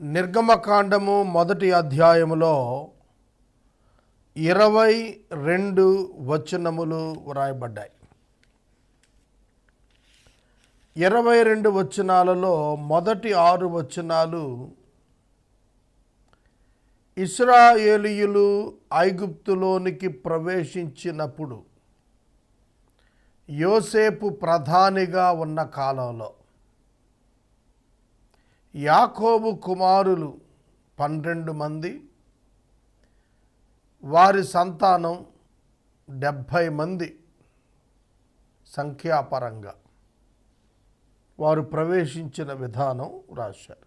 నిర్గమకాండము మొదటి అధ్యాయములో ఇరవై రెండు వచనములు వ్రాయబడ్డాయి. ఇరవై రెండు వచనాలలో మొదటి ఆరు వచనాలు ఇస్రాయేలీయులు ఐగుప్తులోనికి ప్రవేశించినప్పుడు యోసేపు ప్రధానిగా ఉన్న కాలంలో. యాకోబు కుమారులు పన్నెండు మంది వారి సంతానం డెబ్భై మంది సంఖ్యాపరంగా. వారు ప్రవేశించిన విధానం రాశారు.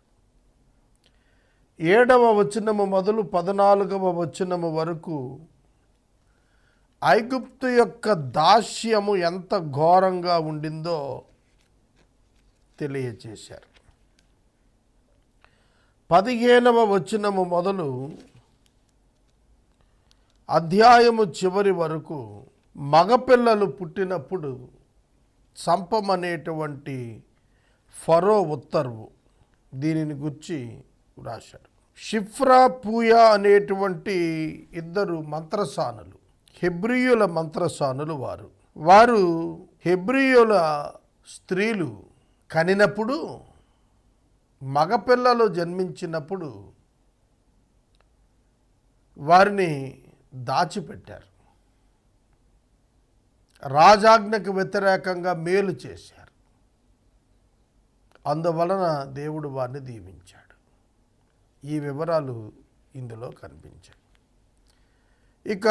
ఏడవ వచనము మొదలు పద్నాలుగవ వచనము వరకు ఐగుప్తు యొక్క దాస్యము ఎంత ఘోరంగా ఉండిందో తెలియచేశారు. పదిహేనవ వచనము మొదలు అధ్యాయము చివరి వరకు మగపిల్లలు పుట్టినప్పుడు చంపమనేటువంటి ఫరో ఉత్తర్వు దీనిని గుర్చి రాశాడు షిఫ్రా పూయా అనేటువంటి ఇద్దరు మంత్రసానులు హెబ్రియుల మంత్రసానులు వారు. వారు హెబ్రియుల స్త్రీలు కనినప్పుడు మగపిల్లలు జన్మించినప్పుడు వారిని దాచిపెట్టారు. రాజాజ్ఞకు వ్యతిరేకంగా మేలు చేశారు. అందువలన దేవుడు వారిని దీవించాడు. ఈ వివరాలు ఇందులో కనిపించాయి. ఇక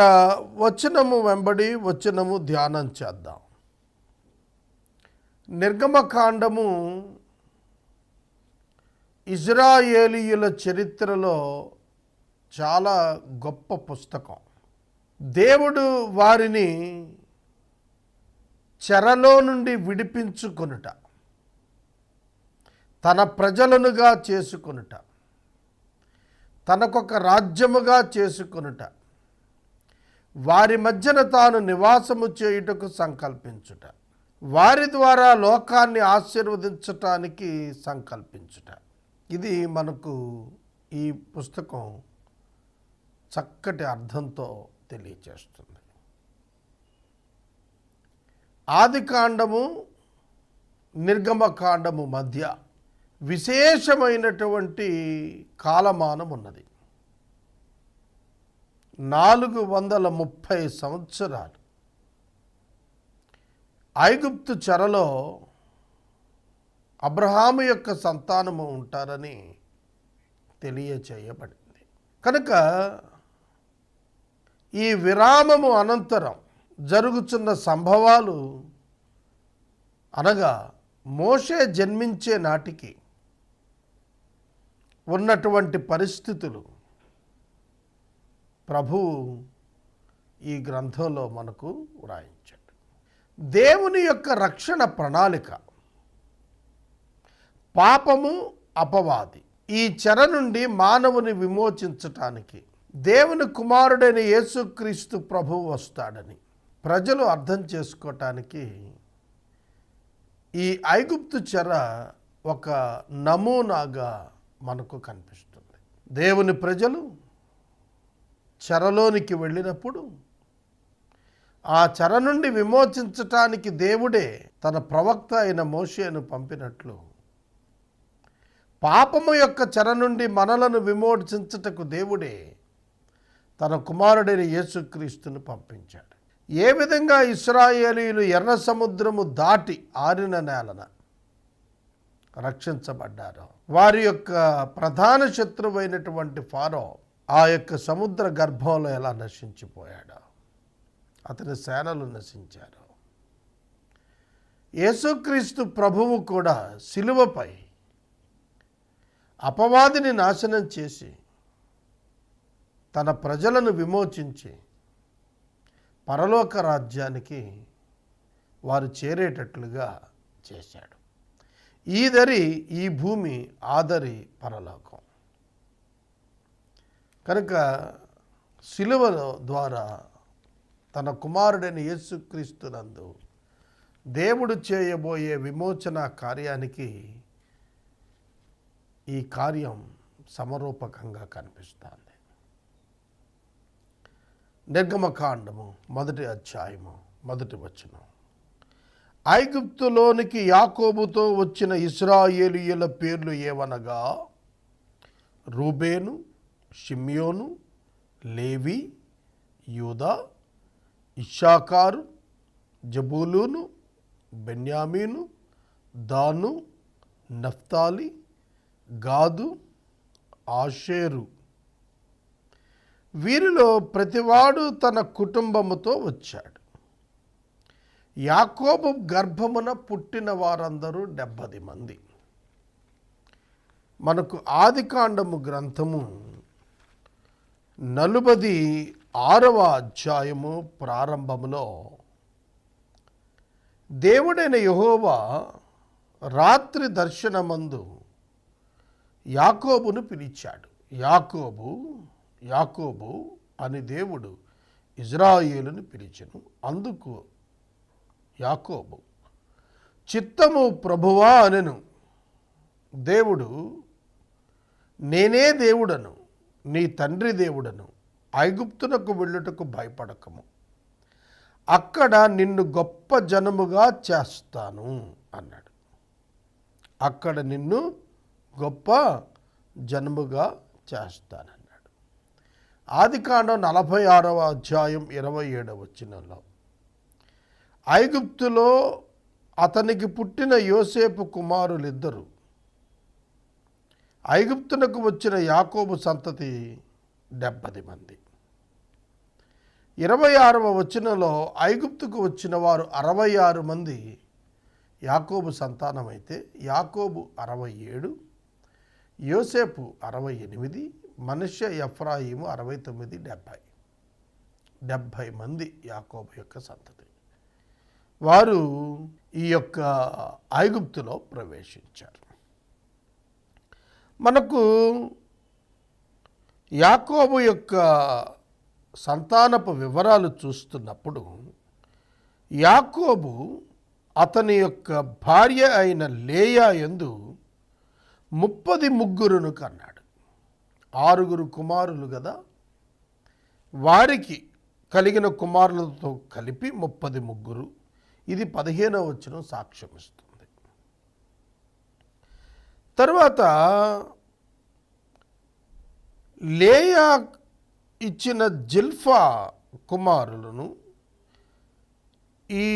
వచనము వెంబడి వచనము ధ్యానం చేద్దాం. నిర్గమకాండము ఇజ్రాయేలీయుల చరిత్రలో చాలా గొప్ప పుస్తకం. దేవుడు వారిని చెరలో నుండి విడిపించుకొనుట తన ప్రజలనుగా చేసుకొనుట తనకొక రాజ్యముగా చేసుకొనుట వారి మధ్యన తాను నివాసము చేయుటకు సంకల్పించుట వారి ద్వారా లోకాన్ని ఆశీర్వదించటానికి సంకల్పించుట. ఇది మనకు ఈ పుస్తకం చక్కటి అర్థంతో తెలియచేస్తుంది. ఆదికాండము నిర్గమకాండము మధ్య విశేషమైనటువంటి కాలమానం ఉన్నది. నాలుగు వందల ముప్పై సంవత్సరాలు. ఐగుప్తు చెరలో అబ్రహాము యొక్క సంతానము ఉంటారని తెలియచేయబడింది. కనుక ఈ విరామము అనంతరం జరుగుతున్న సంభవాలు అనగా మోషే జన్మించే నాటికి ఉన్నటువంటి పరిస్థితులు ప్రభువు ఈ గ్రంథంలో మనకు వ్రాయించాడు. దేవుని యొక్క రక్షణ ప్రణాళిక పాపము అపవాది. ఈ చెర నుండి మానవుని విమోచించటానికి దేవుని కుమారుడైన యేసుక్రీస్తు ప్రభువు వస్తాడని ప్రజలు అర్థం చేసుకోవటానికి ఈ ఐగుప్తు చెర ఒక నమూనాగా మనకు కనిపిస్తుంది. దేవుని ప్రజలు చెరలోనికి వెళ్ళినప్పుడు ఆ చెర నుండి విమోచించటానికి దేవుడే తన ప్రవక్త అయిన మోషేను పంపినట్లు పాపము యొక్క చెర నుండి మనలను విమోచించుటకు దేవుడే తన కుమారుడైన యేసుక్రీస్తును పంపించాడు. ఏ విధంగా ఇస్రాయేలీలు ఎర్ర సముద్రము దాటి ఆరిన నేలన రక్షించబడ్డారో వారి యొక్క ప్రధాన శత్రువైనటువంటి ఫారో ఆ యొక్క సముద్ర గర్భంలో ఎలా నశించిపోయాడో అతని సేనలు నశించారు. యేసుక్రీస్తు ప్రభువు కూడా శిలువపై అపవాదిని నాశనం చేసి తన ప్రజలను విమోచించి పరలోక రాజ్యానికి వారు చేరేటట్లుగా చేశాడు. ఈదరి ఈ భూమి ఆదరి పరలోకం. కనుక శిలువ ద్వారా తన కుమారుడైన యేసుక్రీస్తునందు దేవుడు చేయబోయే విమోచన కార్యానికి ఈ కార్యం సమరూపకంగా కనిపిస్తుంది. నిర్గమకాండము మొదటి అధ్యాయము మొదటి వచనం. ఐగుప్తులోనికి యాకోబుతో వచ్చిన ఇస్రాయేలీయుల పేర్లు ఏవనగా? రూబేను షిమ్యోను లేవి యూదా ఇషాకారు జబూలూను బెన్యామీను దాను నఫ్తాలి గాదు ఆషేరు. వీరిలో ప్రతివాడు తన కుటుంబముతో వచ్చాడు. యాకోబు గర్భమున పుట్టిన వారందరూ డెబ్బది మంది. మనకు ఆదికాండము గ్రంథము నలుబది ఆరవ అధ్యాయము ప్రారంభములో దేవుడైన యహోవా రాత్రి దర్శనమందు యాకోబును పిలిచాడు. యాకోబు యాకోబు అని దేవుడు ఇజ్రాయేలును పిలిచను. అందుకు యాకోబు చిత్తము ప్రభువా అనెను. దేవుడు నేనే దేవుడను నీ తండ్రి దేవుడను ఐగుప్తునకు వెళ్ళుటకు భయపడకము. అక్కడ నిన్ను గొప్ప జనముగా చేస్తాను అన్నాడు. అక్కడ నిన్ను గొప్ప జన్మగా చేస్తానన్నాడు. ఆదికాండం నలభై ఆరవ అధ్యాయం ఇరవై ఏడవ వచ్చినలో ఐగుప్తులో అతనికి పుట్టిన యోసేపు కుమారులిద్దరు ఐగుప్తునకు వచ్చిన యాకోబు సంతతి డెబ్బది మంది. ఇరవై ఆరవ వచనంలో ఐగుప్తుకు వచ్చిన వారు అరవై ఆరు మంది యాకోబు సంతానమైతే యాకోబు అరవై ఏడు యోసేపు అరవై ఎనిమిది మనుష్య ఎఫ్రాయిము అరవై తొమ్మిది డెబ్భై. డెబ్భై మంది యాకోబు యొక్క సంతతి వారు ఈ యొక్క ఐగుప్తులో ప్రవేశించారు. మనకు యాకోబు యొక్క సంతానపు వివరాలు చూస్తున్నప్పుడు యాకోబు అతని యొక్క భార్య అయిన లేయా ఎందు ముప్పది ముగ్గురును కన్నాడు. ఆరుగురు కుమారులు కదా వారికి కలిగిన కుమారులతో కలిపి ముప్పది ముగ్గురు. ఇది పదిహేనవ వచ్చిన సాక్ష్యం ఇస్తుంది తర్వాత లేయా ఇచ్చిన జిల్ఫా కుమారులను ఈ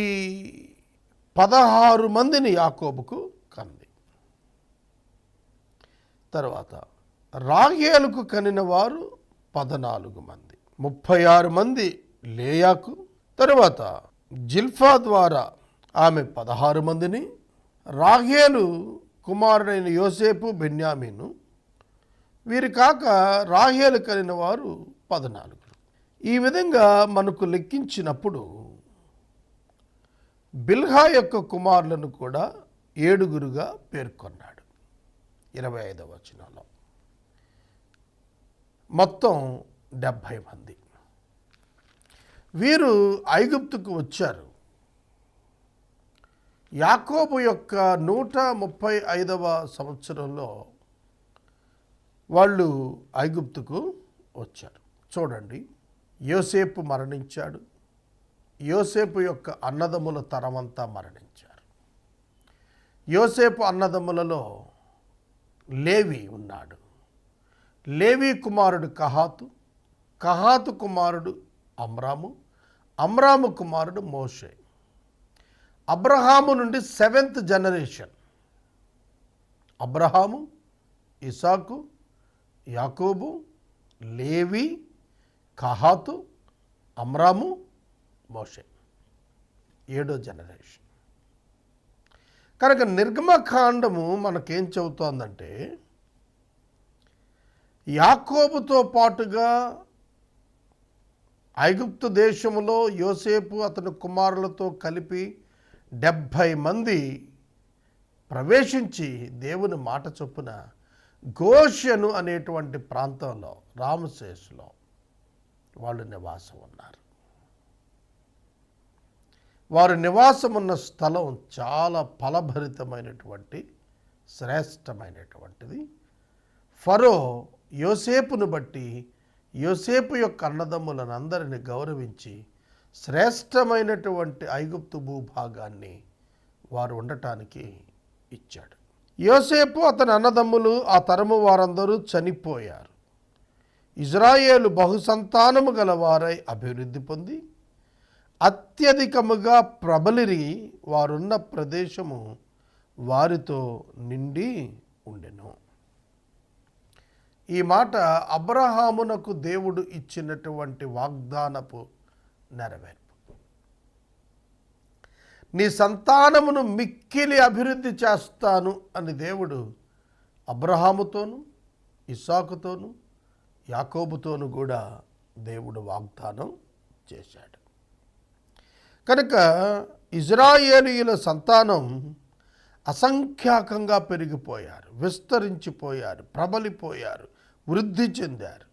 పదహారు మందిని యాకోబుకు తర్వాత రాగేలుకు కనిన వారు పద్నాలుగు మంది ముప్పై ఆరు మంది లేయాకు. తరువాత జిల్ఫా ద్వారా ఆమె పదహారు మందిని రాహేలు కుమారుడైన యోసేపు బెన్యామీను వీరు కాక రాహేలు కలిగిన వారు పద్నాలుగు ఈ విధంగా మనకు లెక్కించినప్పుడు బిల్హా యొక్క కుమారులను కూడా ఏడుగురుగా పేర్కొన్నాడు. ఇరవై ఐదవ వచనంలో. మొత్తం డెబ్భై మంది. వీరు ఐగుప్తుకు వచ్చారు. యాకోబు యొక్క నూట ముప్పై ఐదవ సంవత్సరంలో వాళ్ళు ఐగుప్తుకు వచ్చారు. చూడండి యోసేపు మరణించాడు. యోసేపు యొక్క అన్నదమ్ముల తరమంతా మరణించారు. యోసేపు అన్నదమ్ములలో లేవి ఉన్నాడు. లేవి కుమారుడు కహాతు కహాతు కుమారుడు అమ్రాము అమ్రాము కుమారుడు మోషే. అబ్రహాము నుండి సెవెంత్ జనరేషన్. అబ్రహాము ఇసాకు యాకోబు లేవి కహాతు అమ్రాము మోషే. ఏడో జనరేషన్. కనుక నిర్గమకాండము మనకేం చెబుతోందంటే యాకోబుతో పాటుగా ఐగుప్తు దేశములో యోసేపు అతని కుమారులతో కలిపి డెబ్భై మంది ప్రవేశించి దేవుని మాట చొప్పున గోషను అనేటువంటి ప్రాంతంలో రామశేషులో వాళ్ళు నివాసం ఉన్నారు. వారు నివాసం ఉన్న స్థలం చాలా ఫలభరితమైనటువంటి శ్రేష్టమైనటువంటిది. ఫరో యోసేపును బట్టి యోసేపు యొక్క అన్నదమ్ములను అందరిని గౌరవించి శ్రేష్టమైనటువంటి ఐగుప్తు భూభాగాన్ని వారు ఉండటానికి ఇచ్చాడు. యోసేపు అతని అన్నదమ్ములు ఆ తరము వారందరూ చనిపోయారు. ఇజ్రాయేలు బహుసంతానము గలవారై అభివృద్ధి పొంది అత్యధికముగా ప్రబలిరి వారున్న ప్రదేశము వారితో నిండి ఉండెను. ఈ మాట అబ్రహామునకు దేవుడు ఇచ్చినటువంటి వాగ్దానపు నెరవేర్పు. నీ సంతానమును మిక్కిలి అభివృద్ధి చేస్తాను అని దేవుడు అబ్రహాముతోను ఇసాకుతోను యాకోబుతోను కూడా దేవుడు వాగ్దానం చేశాడు. కనుక ఇజ్రాయేలీయుల సంతానం అసంఖ్యాకంగా పెరిగిపోయారు విస్తరించిపోయారు ప్రబలిపోయారు వృద్ధి చెందారు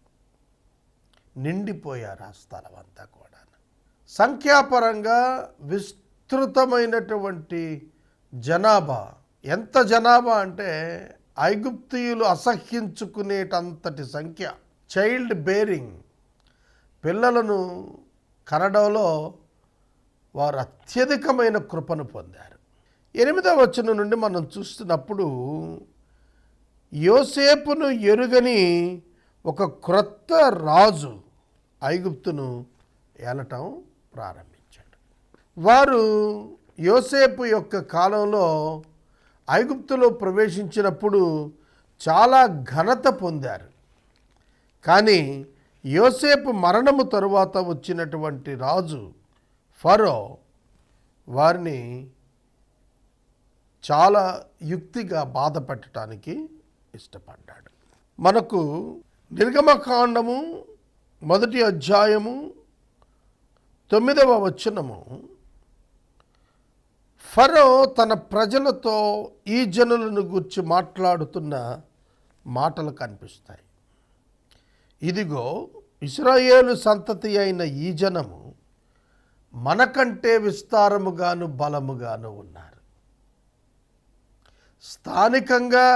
నిండిపోయారు ఆ స్థలం అంతా కూడా సంఖ్యాపరంగా విస్తృతమైనటువంటి జనాభా ఎంత జనాభా అంటే ఐగుప్తీయులు అసహ్యించుకునేటంతటి సంఖ్య చైల్డ్ బేరింగ్ పిల్లలను కనడంలో వారు అత్యధికమైన కృపను పొందారు. ఎనిమిదవ వచనం నుండి మనం చూస్తున్నప్పుడు యోసేపును ఎరుగని ఒక క్రొత్త రాజు ఐగుప్తును ఏలటం ప్రారంభించాడు. వారు యోసేపు యొక్క కాలంలో ఐగుప్తులో ప్రవేశించినప్పుడు చాలా ఘనత పొందారు. కానీ యోసేపు మరణము తరువాత వచ్చినటువంటి రాజు ఫరో వారిని చాలా యుక్తిగా బాధపెట్టడానికి ఇష్టపడ్డాడు. మనకు నిర్గమకాండము మొదటి అధ్యాయము తొమ్మిదవ వచనము ఫరో తన ప్రజలతో ఈ జనులను గురించి మాట్లాడుతున్న మాటలు కనిపిస్తాయి. ఇదిగో ఇస్రాయేలు సంతతి అయిన ఈ జనము మనకంటే విస్తారముగాను బలముగాను ఉన్నారు. స్థానికంగా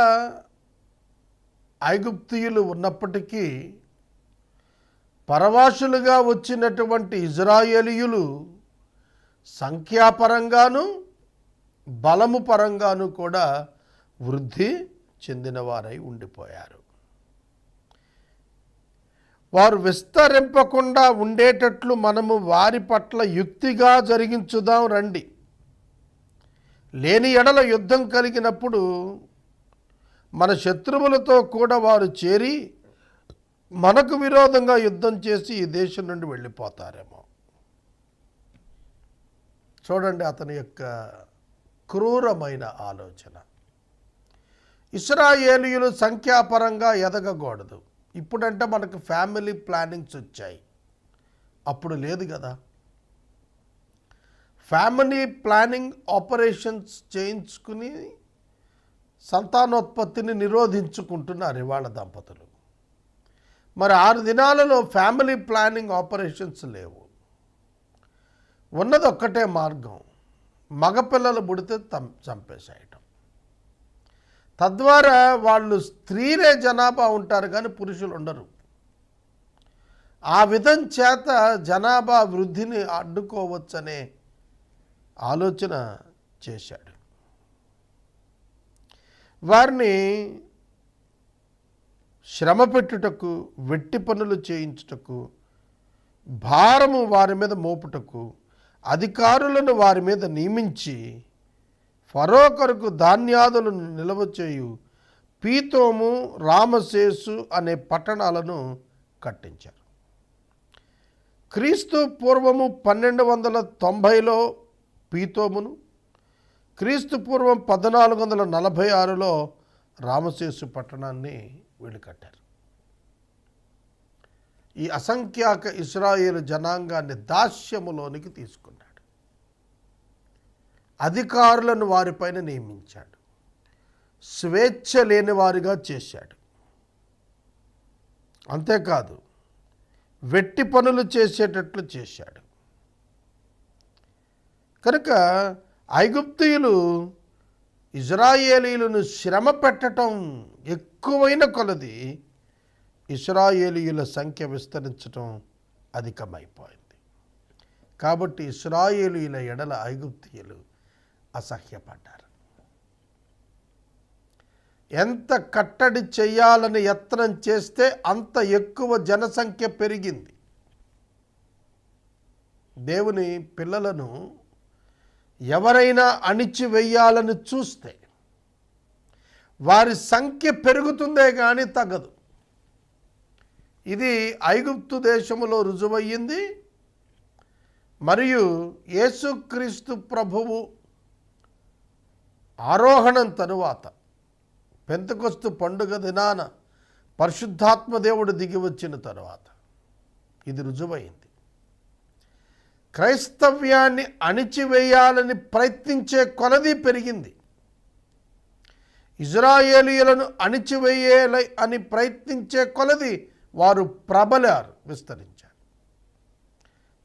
ఐగుప్తియులు ఉన్నప్పటికీ పరవాసులుగా వచ్చినటువంటి ఇజ్రాయేలీయులు సంఖ్యాపరంగాను బలము పరంగాను కూడా వృద్ధి చెందినవారై ఉండిపోయారు. వారు విస్తరింపకుండా ఉండేటట్లు మనము వారి పట్ల యుక్తిగా జరిగించుదాం రండి. లేని ఎడల యుద్ధం కలిగినప్పుడు మన శత్రువులతో కూడా వారు చేరి మనకు విరోధంగా యుద్ధం చేసి ఈ దేశం నుండి వెళ్ళిపోతారేమో. చూడండి అతని యొక్క క్రూరమైన ఆలోచన. ఇస్రాయేలీయులు సంఖ్యాపరంగా ఎదగకూడదు. ఇప్పుడంటే మనకు ఫ్యామిలీ ప్లానింగ్స్ వచ్చాయి. అప్పుడు లేదు కదా. ఫ్యామిలీ ప్లానింగ్ ఆపరేషన్స్ చేయించుకుని సంతానోత్పత్తిని నిరోధించుకుంటున్నారు ఇవాళ దంపతులు. మరి ఆరు దినాలలో ఫ్యామిలీ ప్లానింగ్ ఆపరేషన్స్ లేవు. ఉన్నది ఒక్కటే మార్గం. మగపిల్లలు పుడితే తం చంపేసాయి తద్వారా వాళ్ళు స్త్రీలే జనాభా ఉంటారు కానీ పురుషులు ఉండరు. ఆ విధం చేత జనాభా వృద్ధిని అడ్డుకోవచ్చనే ఆలోచన చేశాడు. వారిని శ్రమ పెట్టుటకు వెట్టి పనులు చేయించుటకు భారము వారి మీద మోపుటకు అధికారులను వారి మీద నియమించి ఫరో కొరకు ధాన్యాదులను నిల్వ చేయు పీతోము రామశేసు అనే పట్టణాలను కట్టించారు. క్రీస్తు పూర్వము పన్నెండు వందల తొంభైలో పీతోమును క్రీస్తు పూర్వం పద్నాలుగు వందల నలభై ఆరులో రామశేసు పట్టణాన్ని వీళ్ళు కట్టారు ఈ అసంఖ్యాక ఇస్రాయేలు జనాంగాన్ని దాస్యములోనికి తీసుకున్నాడు. అధికారులను వారిపైన నియమించాడు. స్వేచ్ఛ లేని వారిగా చేశాడు. అంతేకాదు వెట్టి పనులు చేసేటట్లు చేశాడు. కనుక ఐగుప్తీయులు ఇజ్రాయేలీలను శ్రమ పెట్టటం ఎక్కువైన కొలది ఇస్రాయేలీయుల సంఖ్య విస్తరించటం అధికమైపోయింది. కాబట్టి ఇస్రాయేలీల ఎడల ఐగుప్తీయులు అసహ్యపడ్డారు. ఎంత కట్టడి చేయాలని యత్నం చేస్తే అంత ఎక్కువ జనసంఖ్య పెరిగింది. దేవుని పిల్లలను ఎవరైనా అణిచివేయాలని చూస్తే వారి సంఖ్య పెరుగుతుందే కానీ తగ్గదు. ఇది ఐగుప్తు దేశములో రుజువయ్యింది. మరియు యేసుక్రీస్తు ప్రభువు ఆరోహణం తరువాత పెంతకొస్తు పండుగ దినాన పరిశుద్ధాత్మ దేవుడు దిగి వచ్చిన తర్వాత ఇది రుజువైంది. క్రైస్తవ్యాన్ని అణిచివేయాలని ప్రయత్నించే కొలది పెరిగింది. ఇజ్రాయేలీయులను అణిచివేయాలి అని ప్రయత్నించే కొలది వారు ప్రబలారు విస్తరించారు.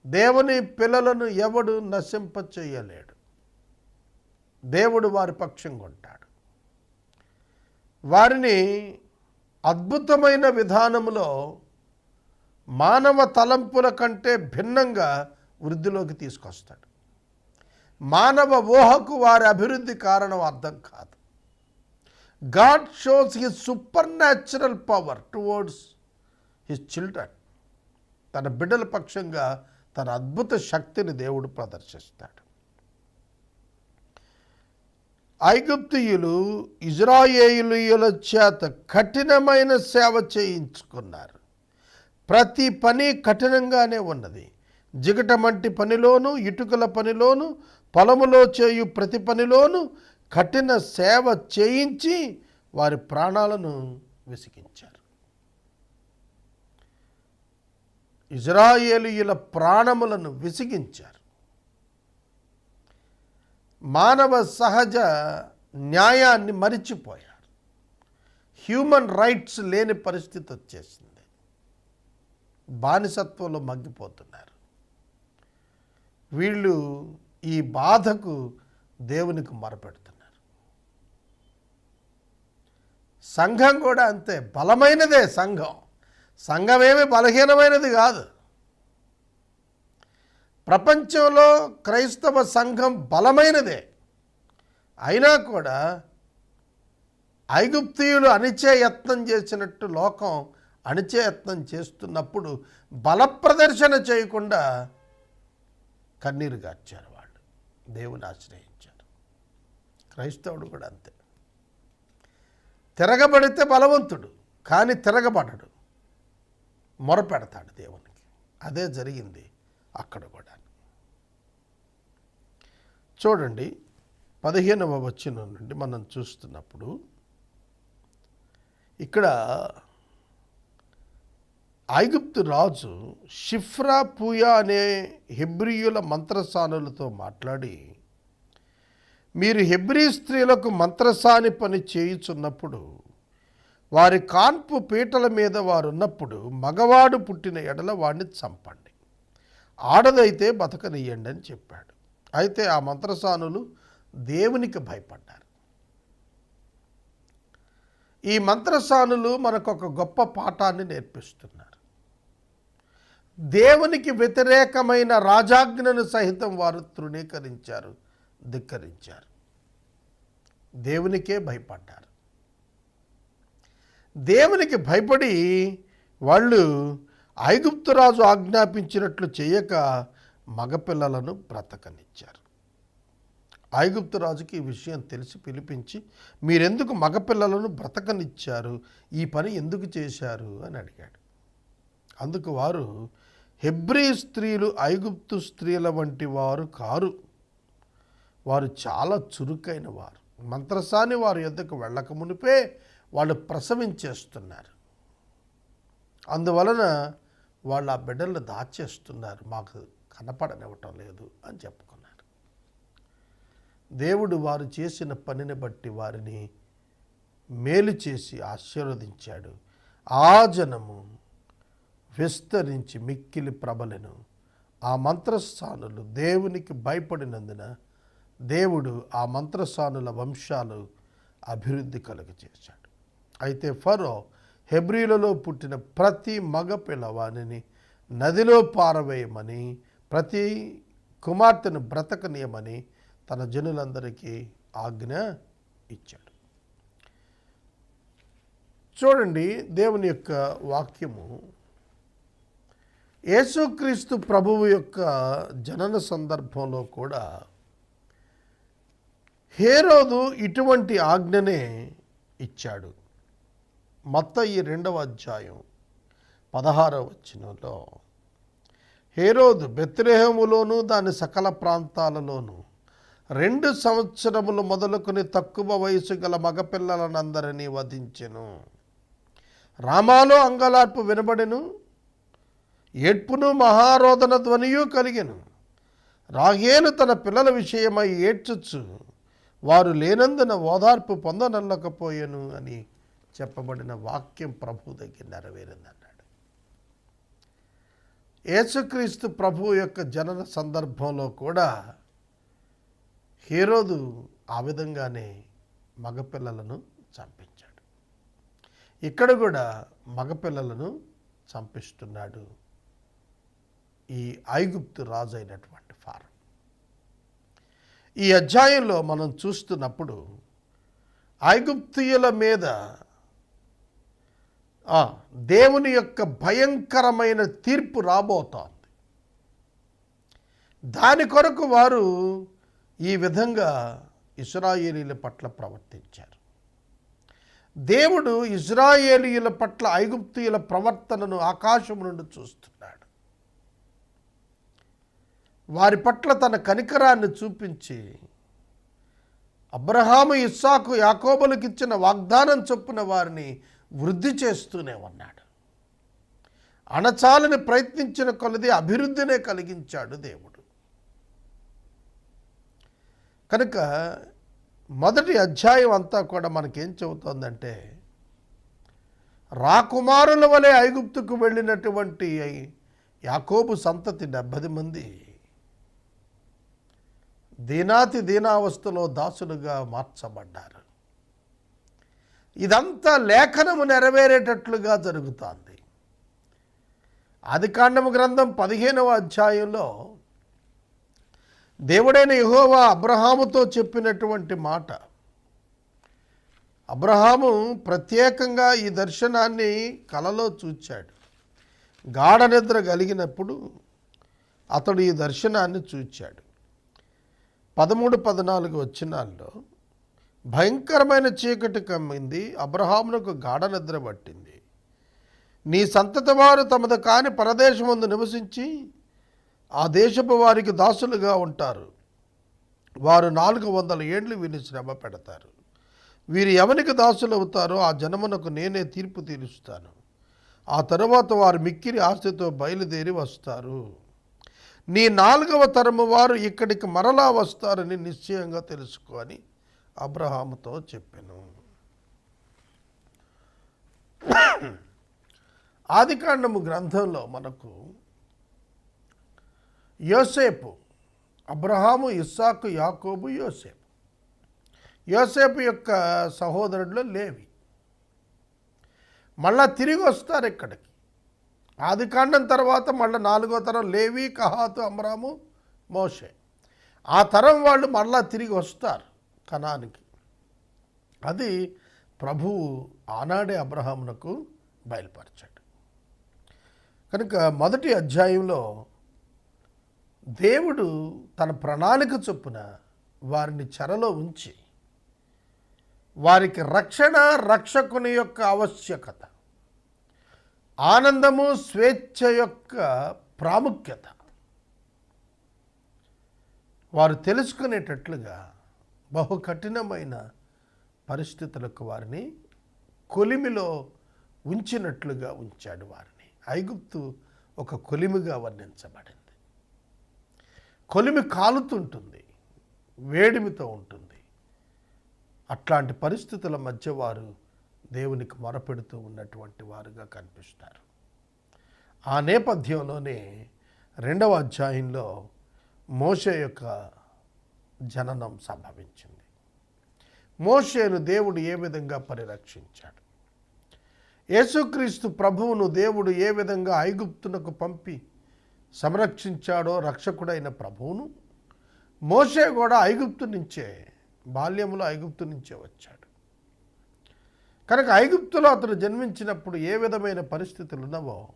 దేవుని పిల్లలను ఎవడు నశింప చేయలేడు దేవుడు వారి పక్షంగా ఉంటాడు వారిని అద్భుతమైన విధానములో మానవ తలంపుల కంటే భిన్నంగా వృద్ధిలోకి తీసుకొస్తాడు. మానవ ఊహకు వారి అభివృద్ధి కారణం అర్థం కాదు. God shows his supernatural power towards his children. తన బిడ్డల పక్షంగా తన అద్భుత శక్తిని దేవుడు ప్రదర్శిస్తాడు. ఐగుప్తియులు ఇజ్రాయేలుయుల చేత కఠినమైన సేవ చేయించుకున్నారు. ప్రతి పని కఠినంగానే ఉన్నది. జిగటమంటి పనిలోను ఇటుకల పనిలోను పొలములో చేయు ప్రతి పనిలోను కఠిన సేవ చేయించి వారి ప్రాణాలను విసిగించారు. ఇజ్రాయేలీయుల ప్రాణములను విసిగించారు. మానవ సహజ న్యాయాన్ని మరిచిపోయారు హ్యూమన్ రైట్స్ లేని పరిస్థితి వచ్చేసింది. బానిసత్వంలో మగ్గిపోతున్నారు. వీళ్ళు ఈ బాధకు దేవునికి మొరపెడుతున్నారు. సంఘం కూడా అంతే బలమైనదే సంఘం. సంఘమేమి బలహీనమైనది కాదు. ప్రపంచంలో క్రైస్తవ సంఘం బలమైనదే. అయినా కూడా ఐగుప్తీయులు అణిచే యత్నం చేసినట్టు లోకం అణిచే యత్నం చేస్తున్నప్పుడు బల ప్రదర్శన చేయకుండా కన్నీరు గార్చారు వాళ్ళు. దేవుని ఆశ్రయించారు. క్రైస్తవుడు కూడా అంతే. తిరగబడితే బలవంతుడు కానీ తిరగబడడు. మొరపెడతాడు దేవునికి. అదే జరిగింది అక్కడ కూడా. చూడండి పదిహేనవ వచ్చిన నుండి మనం చూస్తున్నప్పుడు ఇక్కడ ఐగుప్తు రాజు షిఫ్రా పూయా అనే హెబ్రియుల మంత్రసానులతో మాట్లాడి మీరు హెబ్రీ స్త్రీలకు మంత్రసాని పని చేయుచున్నప్పుడు వారి కాన్పు పీటల మీద వారు ఉన్నప్పుడు మగవాడు పుట్టిన ఎడల వాడిని చంపండి. ఆడదైతే బతకనియ్యండి అని చెప్పాడు. అయితే ఆ మంత్రసానులు దేవునికి భయపడ్డారు. ఈ మంత్రసానులు మనకు ఒక గొప్ప పాఠాన్ని నేర్పిస్తున్నారు. దేవునికి వ్యతిరేకమైన రాజాజ్ఞను సహితం వారు తృణీకరించారు ధిక్కరించారు. దేవునికే భయపడ్డారు. దేవునికి భయపడి వాళ్ళు ఐగుప్తురాజు ఆజ్ఞాపించినట్లు చేయక మగపిల్లలను బ్రతకనిచ్చారు. ఐగుప్తు రాజుకి ఈ విషయం తెలిసి పిలిపించి మీరెందుకు మగపిల్లలను బ్రతకనిచ్చారు? ఈ పని ఎందుకు చేశారు? అని అడిగాడు. అందుకు వారు హెబ్రీ స్త్రీలు ఐగుప్తు స్త్రీల వంటి వారు కారు. వారు చాలా చురుకైన వారు. మంత్రసాని వారి యొద్దకు వెళ్ళక మునిపే వాళ్ళు ప్రసవించేస్తున్నారు అందువలన వాళ్ళు ఆ బిడ్డలను దాచేస్తున్నారు. మాకు కనపడనివ్వటం లేదు అని చెప్పుకున్నారు. దేవుడు వారు చేసిన పనిని బట్టి వారిని మేలు చేసి ఆశీర్వదించాడు. ఆ జనము విస్తరించి మిక్కిలి ప్రభలను ఆ మంత్రస్థానులు దేవునికి భయపడినందున దేవుడు ఆ మంత్రస్థానుల వంశాలు అభివృద్ధి కలుగజేశాడు అయితే ఫరో హెబ్రిలలో పుట్టిన ప్రతి మగ పిల్లవాణిని నదిలో పారవేయమని ప్రతి కుమార్తెను బ్రతకనీయమని తన జనులందరికీ ఆజ్ఞ ఇచ్చాడు. చూడండి దేవుని యొక్క వాక్యము. యేసుక్రీస్తు ప్రభువు యొక్క జనన సందర్భంలో కూడా హేరోదు ఇటువంటి ఆజ్ఞనే ఇచ్చాడు. మత్తయి రెండవ అధ్యాయం పదహారవ వచనంలో హేరోదు బెత్రేహములోను దాని సకల ప్రాంతాలలోనూ. రెండు సంవత్సరములు మొదలుకొని తక్కువ వయసు గల మగపిల్లలనందరినీ వధించెను. రామాలో అంగలార్పు వినబడెను. ఏడ్పును మహారోదన ధ్వనియు కలిగెను. రాగేలు తన పిల్లల విషయమై ఏడ్చచ్చు వారు లేనందున ఓదార్పు పొందనల్లకపోయెను అని చెప్పబడిన వాక్యం ప్రభు దగ్గర నెరవేరిందన్న యేసుక్రీస్తు ప్రభు యొక్క జనన సందర్భంలో కూడా హీరోదు ఆ విధంగానే మగపిల్లలను చంపించాడు. ఇక్కడ కూడా మగపిల్లలను చంపిస్తున్నాడు ఈ ఐగుప్తు రాజు అయినటువంటి ఫారం. ఈ అధ్యాయంలో మనం చూస్తున్నప్పుడు ఐగుప్తియుల మీద దేవుని యొక్క భయంకరమైన తీర్పు రాబోతోంది. దాని కొరకు వారు ఈ విధంగా ఇస్రాయేలీల పట్ల ప్రవర్తించారు. దేవుడు ఇజ్రాయేలీయుల పట్ల ఐగుప్తీయుల ప్రవర్తనను ఆకాశం నుండి చూస్తున్నాడు. వారి పట్ల తన కనికరాన్ని చూపించి అబ్రహాము ఇస్సాకు యాకోబులకు ఇచ్చిన వాగ్దానం చొప్పున వారిని వృద్ధి చేస్తూనే ఉన్నాడు. అణచాలని ప్రయత్నించిన కొలది అభివృద్ధినే కలిగించాడు దేవుడు. కనుక మొదటి అధ్యాయం అంతా కూడా మనకేం చెబుతోందంటే రాకుమారుల వలె ఐగుప్తుకు వెళ్ళినటువంటి యాకోబు సంతతి డెబ్బది మంది దీనాతి దీనావస్థలో దాసులుగా మార్చబడ్డారు. ఇదంతా లేఖనము నెరవేరేటట్లుగా జరుగుతోంది. ఆదికాండము గ్రంథం పదిహేనవ అధ్యాయంలో దేవుడైన యహోవా అబ్రహాముతో చెప్పినటువంటి మాట. అబ్రహాము ప్రత్యేకంగా ఈ దర్శనాన్ని కలలో చూచాడు. గాఢ నిద్ర కలిగినప్పుడు అతడు ఈ దర్శనాన్ని చూచాడు. పదమూడు పద్నాలుగు వచ్చినాల్లో భయంకరమైన చీకటి కమ్మింది అబ్రహామునకు గాఢ నిద్ర పట్టింది. నీ సంతతి వారు తమది కాని పరదేశమందు నివసించి ఆ దేశపు వారికి దాసులుగా ఉంటారు. వారు నాలుగు వందల ఏండ్లు వీరిని శ్రమ పెడతారు. వీరు ఎవరికి దాసులు అవుతారో ఆ జనమునకు నేనే తీర్పు తీరుస్తాను. ఆ తరువాత వారు మిక్కిరి ఆస్తితో బయలుదేరి వస్తారు. నీ నాలుగవ తరము వారు ఇక్కడికి మరలా వస్తారని నిశ్చయంగా తెలుసుకొని అబ్రహాముతో చెప్పాను. ఆదికాండము గ్రంథంలో మనకు యోసేపు అబ్రహాము ఇస్సాకు యాకోబు యోసేపు. యోసేపు యొక్క సహోదరుడు లేవి. మళ్ళా తిరిగి వస్తారు ఇక్కడికి. ఆదికాండం తర్వాత మళ్ళీ నాలుగో తరం లేవి కహాతు అమరాము మోషే. ఆ తరం వాళ్ళు మళ్ళా తిరిగి వస్తారు. కణానికి అది ప్రభువు ఆనాడే అబ్రహామునకు బయలుపరిచాడు. కనుక మొదటి అధ్యాయంలో దేవుడు తన ప్రణాళిక చొప్పున వారిని చెరలో ఉంచి వారికి రక్షణ రక్షకుని యొక్క ఆవశ్యకత ఆనందము స్వేచ్ఛ యొక్క ప్రాముఖ్యత వారు తెలుసుకునేటట్లుగా బహు కఠినమైన పరిస్థితులకు వారిని కొలిమిలో ఉంచినట్లుగా ఉంచాడు వారిని. ఐగుప్తు ఒక కొలిమిగా వర్ణించబడింది. కొలిమి కాలుతుంటుంది వేడిమితో ఉంటుంది. అట్లాంటి పరిస్థితుల మధ్య వారు దేవునికి మొరపెడుతూ ఉన్నటువంటి వారుగా కనిపిస్తారు. ఆ నేపథ్యంలోనే రెండవ అధ్యాయంలో మోష యొక్క జననం సంభవించింది. మోషేను దేవుడు ఏ విధంగా పరిరక్షించాడు? యేసుక్రీస్తు ప్రభువును దేవుడు ఏ విధంగా ఐగుప్తునకు పంపి సంరక్షించాడో రక్షకుడైన ప్రభువును? మోషే కూడా ఐగుప్తు నుంచే బాల్యంలో ఐగుప్తు నుంచే వచ్చాడు. కనుక ఐగుప్తులో అతను జన్మించినప్పుడు ఏ విధమైన పరిస్థితులు ఉన్నవో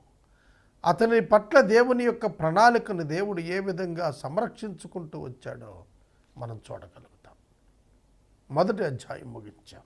అతని పట్ల దేవుని యొక్క ప్రణాళికను దేవుడు ఏ విధంగా సంరక్షించుకుంటూ వచ్చాడో మనం చూడగలుగుతాం. మొదటి అధ్యాయం ముగించాం.